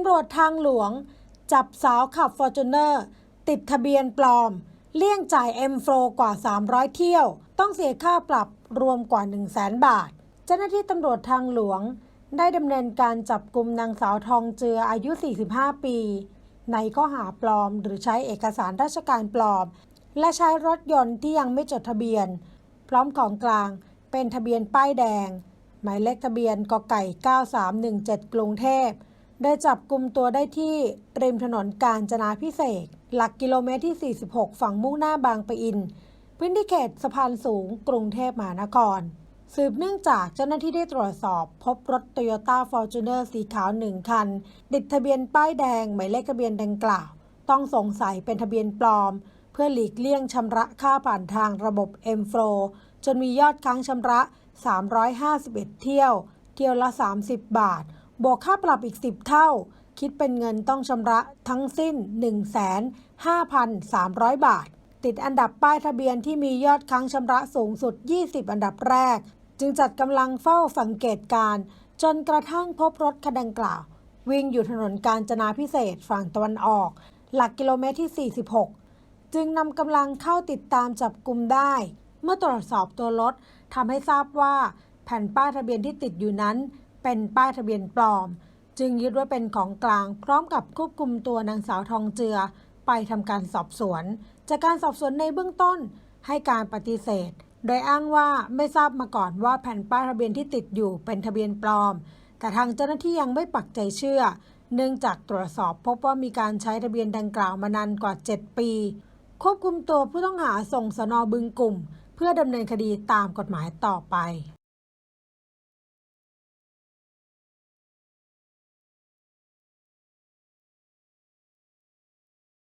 ำรวจทางหลวง จับสาวขับฟอร์จูเนอร์ติดทะเบียนปลอม เลี่ยงจ่ายเอ็มโฟกว่า 300 เที่ยว ต้องเสียค่าปรับรวมกว่า 1 0 0 0 0แบาท เจ้าหน้าที่ตำรวจทางหลวง ได้ดำเนินการจับกลุ่มนางสาวทองเจืออายุ 45 ปี ในข้อหาปลอม หรือใช้เอกสารราชการปลอม และใช้รถยนต์ที่ยังไม่จดทะเบียน พร้อมของกลางเป็นทะเบียนป้ายแดง หมายเลขทะเบียนกไก่ 9317 กรุงเทพ ได้จับกลุ่มตัวได้ที่ริมถนนกาญจนาพิเศษ หลักกิโลเมตรที่ 46 ฝั่งมุ่งหน้าบางปะอิน พื้นที่เขตสะพานสูง กรุงเทพมหานคร สืบเนื่องจากเจ้าหน้าที่ได้ตรวจสอบ พบรถ Toyota Fortuner สีขาวหนึ่งคัน ติดทะเบียนป้ายแดง หมายเลขทะเบียนดังกล่าว ต้องสงสัยเป็นทะเบียนปลอม เพื่อหลีกเลี่ยงชำระค่าผ่านทางระบบ m f l o จนมียอดค้างชำระ 351 เที่ยว เที่ยวละ 30 บาท บวกค่าปรับอีก 10 เท่า คิดเป็นเงินต้องชำระทั้งสิ้น 1,5,300 บาท ติดอันดับป้ายทะเบียนที่มียอดค้างชำระสูงสุด 20 อันดับแรก จึงจัดกำลังเฝ้าสังเกตการณ์จนกระทั่งพบรถคันดังกล่าว วิ่งอยู่ถนนกาญจนาพิเศษฝั่งตะวันออก หลักกิโลเมตรที่ 46 จึงนำกำลังเข้าติดตามจับกลุ่มได้ เมื่อตรวจสอบตัวรถทำให้ทราบว่าแผ่นป้ายทะเบียนที่ติดอยู่นั้น เป็นป้ายทะเบียนปลอม จึงยึดไว้เป็นของกลาง พร้อมกับควบคุมตัวนางสาวทองเจือ ไปทำการสอบสวน จากการสอบสวนในเบื้องต้น ให้การปฏิเสธ โดยอ้างว่าไม่ทราบมาก่อนว่าแผ่นป้ายทะเบียนที่ติดอยู่เป็นทะเบียนปลอม แต่ทางเจ้าหน้าที่ยังไม่ปักใจเชื่อ เนื่องจากตรวจสอบพบว่ามีการใช้ทะเบียนดังกล่าวมานานกว่า 7 ปี ควบคุมตัวผู้ต้องหาส่งสนบึงกลุ่ม เพื่อดำเนินคดีตามกฎหมายต่อไป